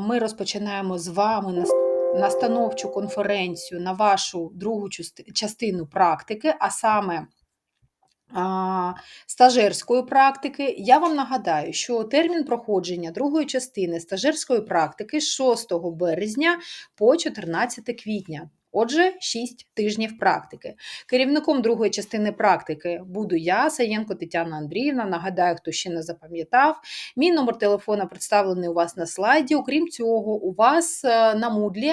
Ми розпочинаємо з вами настановчу конференцію на вашу другу частину практики, а саме стажерської практики. Я вам нагадаю, що термін проходження другої частини стажерської практики з 6 березня по 14 квітня. Отже, 6 тижнів практики. Керівником другої частини практики буду я, Саєнко Тетяна Андріївна. Нагадаю, хто ще не запам'ятав. Мій номер телефона представлений у вас на слайді. Окрім цього, у вас е, на Мудлі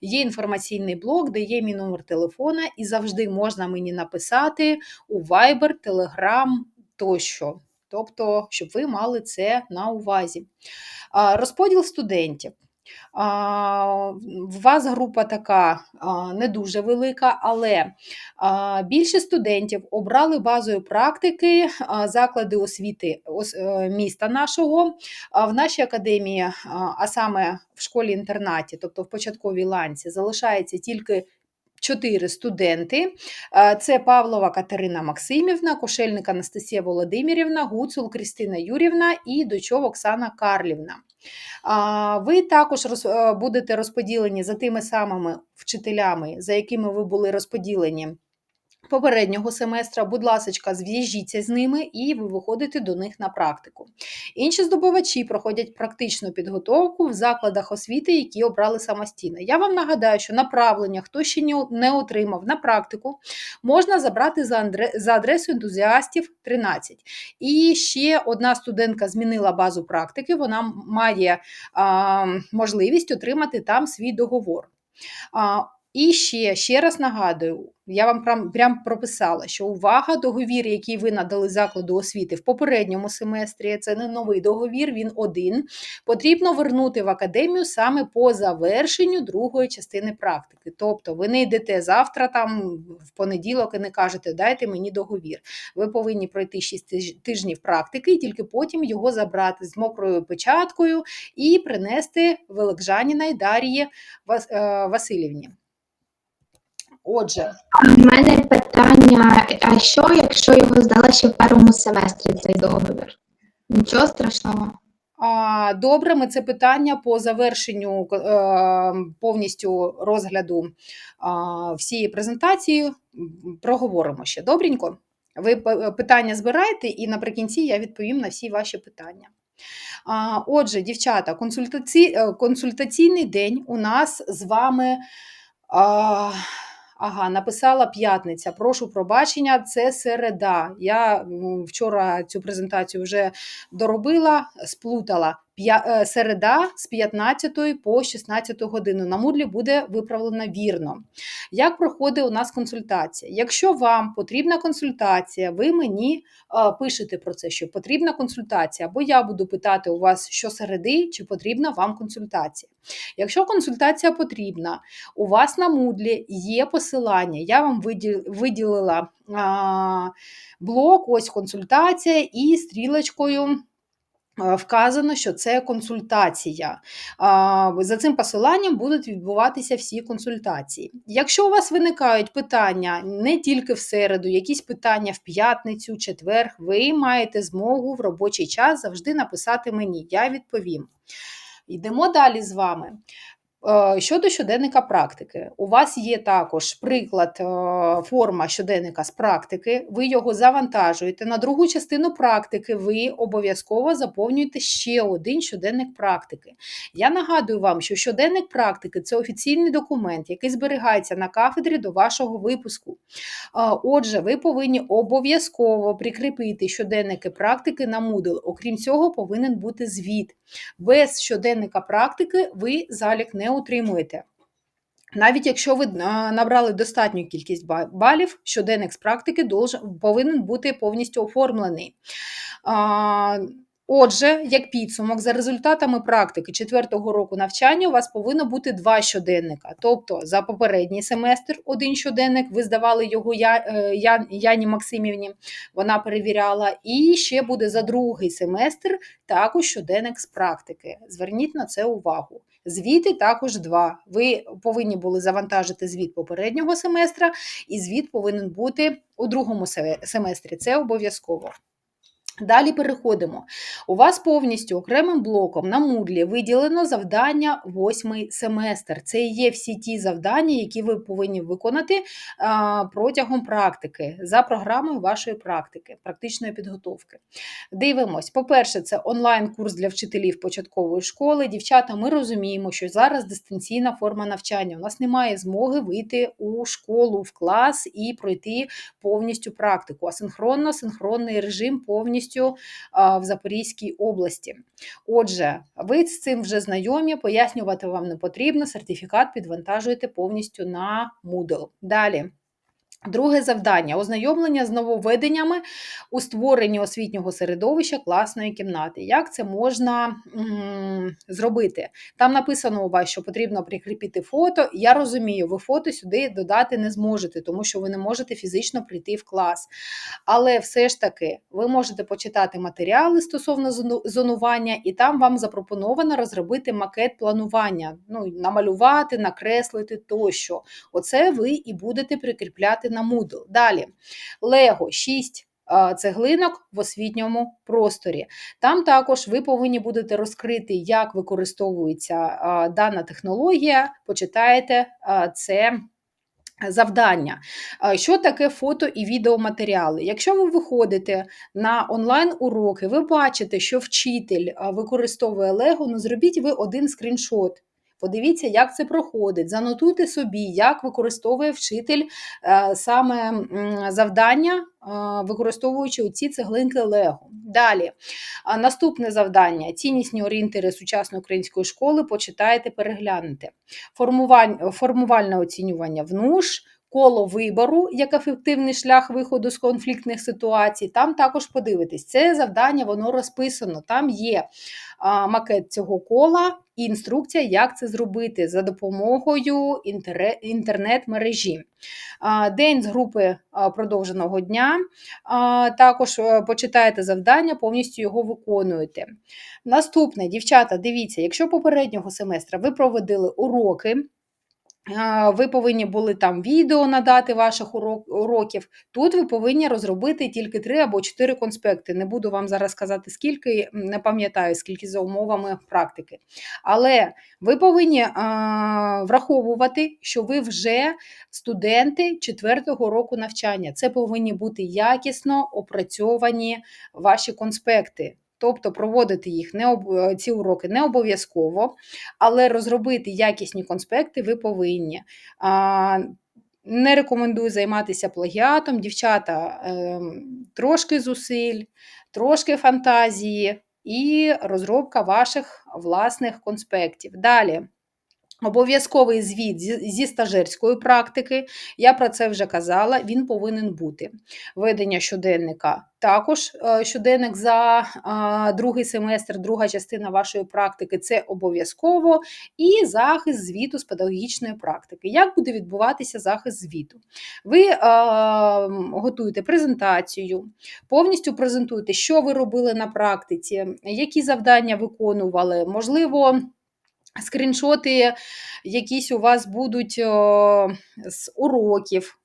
є інформаційний блок, де є мій номер телефона, і завжди можна мені написати у Viber, Telegram тощо. Тобто, щоб ви мали це на увазі. Розподіл студентів. У вас група така не дуже велика, але більше студентів обрали базою практики заклади освіти е, міста нашого в нашій академії, а саме в школі-інтернаті, тобто в початковій ланці, залишається тільки чотири студенти: це Павлова Катерина Максимівна, Кошельник Анастасія Володимирівна, Гуцул Кристина Юрівна і Дочов Оксана Карлівна. Ви також е, будете розподілені за тими самими вчителями, за якими ви були розподілені попереднього семестра, будь ласка, зв'яжіться з ними і ви виходите до них на практику. Інші здобувачі проходять практичну підготовку в закладах освіти, які обрали самостійно. Я вам нагадаю, що направлення, хто ще не отримав на практику, можна забрати за адресою ентузіастів 13. І ще одна студентка змінила базу практики, вона має а, можливість отримати там свій договор. А, і ще ще раз нагадую, я вам прям, прям прописала, що увага, договір, який ви надали закладу освіти в попередньому семестрі, це не новий договір, він один. Потрібно вернути в академію саме по завершенню другої частини практики. Тобто ви не йдете завтра, там в понеділок і не кажете, дайте мені договір. Ви повинні пройти 6 тижнів практики і тільки потім його забрати з мокрою печаткою і принести Великжаніна Дар'ї е, Васильівні. Отже, У мене питання: а що, якщо його здала ще в першому семестрі цей договір? Нічого страшного. Добре, ми це питання по завершенню е, повністю розгляду всієї презентації проговоримо ще. Добренько. Ви питання збираєте, і наприкінці я відповім на всі ваші питання. Отже, дівчата, консультаці... Е, консультаційний день у нас з вами. Ага, написала п'ятниця. Прошу пробачення, це середа. Я вчора цю презентацію вже доробила, сплутала. Е, середа з 15 по 16 годину. На Мудлі буде виправлено вірно. Як проходить у нас консультація? Якщо вам потрібна консультація, ви мені е, пишете про це, що потрібна консультація, або я буду питати у вас щосереди, чи потрібна вам консультація. Якщо консультація потрібна, у вас на Мудлі є посилання, я вам виділила блок, ось консультація і стрілочкою. Вказано, що це консультація. За цим посиланням будуть відбуватися всі консультації. Якщо у вас виникають питання не тільки в середу, якісь питання в п'ятницю, четвер, ви маєте змогу в робочий час завжди написати мені, я відповім. Йдемо далі з вами. Е, щодо щоденника практики, у вас є також приклад е, форма щоденника з практики, ви його завантажуєте. На другу частину практики ви обов'язково заповнюєте ще один щоденник практики. Я нагадую вам, що щоденник практики це офіційний документ, який зберігається на кафедрі до вашого випуску. Е, отже, ви повинні обов'язково прикріпити щоденники практики на Moodle. Окрім цього, повинен бути звіт. Без щоденника практики ви залік не утримуєте. Навіть якщо ви набрали достатню кількість балів, щоденник з практики повинен бути повністю оформлений. Отже, як підсумок, за результатами практики четвертого року навчання у вас повинно бути два щоденника. Тобто за попередній семестр один щоденник, ви здавали його е, Яні Максимівні, вона перевіряла, і ще буде за другий семестр також щоденник з практики. Зверніть на це увагу. Звіти також два. Ви повинні були завантажити звіт попереднього семестра, і звіт повинен бути у другому семестрі. Це обов'язково. Далі переходимо. У вас повністю окремим блоком на Moodle виділено завдання восьмий семестр. Це є всі ті завдання, які ви повинні виконати протягом практики за програмою вашої практики, практичної підготовки. Дивимось. По-перше, це онлайн-курс для вчителів початкової школи. Дівчата, ми розуміємо, що зараз дистанційна форма навчання. У нас немає змоги вийти у школу, в клас і пройти повністю практику. Асинхронно, синхронний режим повністю а, в Запорізькій області. Отже, ви з цим вже знайомі, пояснювати вам не потрібно. Сертифікат підвантажуєте повністю на Moodle. Далі. Друге завдання ознайомлення з нововведеннями у створенні освітнього середовища класної кімнати. Як це можна м, зробити? Там написано у вас, що потрібно прикріпити фото. Я розумію, ви фото сюди додати не зможете, тому що ви не можете фізично прийти в клас. Але все ж таки ви можете почитати матеріали стосовно зонування, і там вам запропоновано розробити макет планування, ну, намалювати, накреслити тощо. Оце ви і будете прикріпляти на Moodle. Далі. Лего 6 цеглинок в освітньому просторі. Там також ви повинні будете розкрити, як використовується дана технологія. Почитаєте це. Завдання. Що таке фото і відеоматеріали? Якщо ви виходите на онлайн-уроки, ви бачите, що вчитель використовує Лего, ну зробіть ви один скріншот. Подивіться, як це проходить. Занотуйте собі, як використовує вчитель е, саме завдання, е, використовуючи оці цеглинки Лего. Далі. Наступне завдання: ціннісні орієнтири сучасної української школи. Почитайте, переглянете. Формувальне оцінювання ВНУШ. Коло вибору як ефективний шлях виходу з конфліктних ситуацій. Там також подивитись. Це завдання, воно розписано. Там є макет цього кола і інструкція, як це зробити за допомогою інтернет-мережі. День з групи продовженого дня. Також е, почитаєте завдання, повністю його виконуєте. Наступне, дівчата, дивіться, якщо попереднього семестра ви проводили уроки. Ви повинні були там відео надати ваших урок- уроків. Тут ви повинні розробити тільки три або чотири конспекти. Не буду вам зараз казати скільки, не пам'ятаю, скільки за умовами практики. Але ви повинні а, враховувати, що ви вже студенти четвертого року навчання. Це повинні бути якісно опрацьовані ваші конспекти. Тобто проводити їх не об... ці уроки не обов'язково, але розробити якісні конспекти ви повинні. А, не рекомендую займатися плагіатом. Дівчата, ем, трошки зусиль, трошки фантазії і розробка ваших власних конспектів. Далі. Обов'язковий звіт зі, стажерської практики, я про це вже казала, він повинен бути. Ведення щоденника також е, щоденник за другий семестр, друга частина вашої практики це обов'язково. І захист звіту з педагогічної практики. Як буде відбуватися захист звіту? Ви е, готуєте презентацію, повністю презентуєте, що ви робили на практиці, які завдання виконували, можливо. Скріншоти якісь у вас будуть з уроків.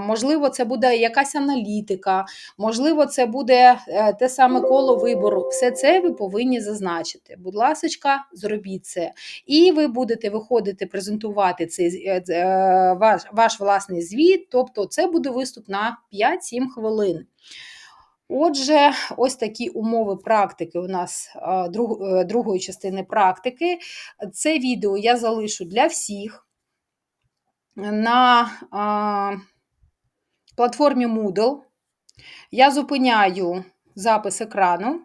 Можливо, це буде якась аналітика, можливо, це буде е, те саме коло вибору. Все це ви повинні зазначити. Будь ласка, зробіть це. І ви будете виходити презентувати цей е, е, ваш, ваш власний звіт, тобто це буде виступ на 5-7 хвилин. Отже, ось такі умови практики у нас е, другої частини практики. Це відео я залишу для всіх на платформі Moodle. Я зупиняю запис екрану.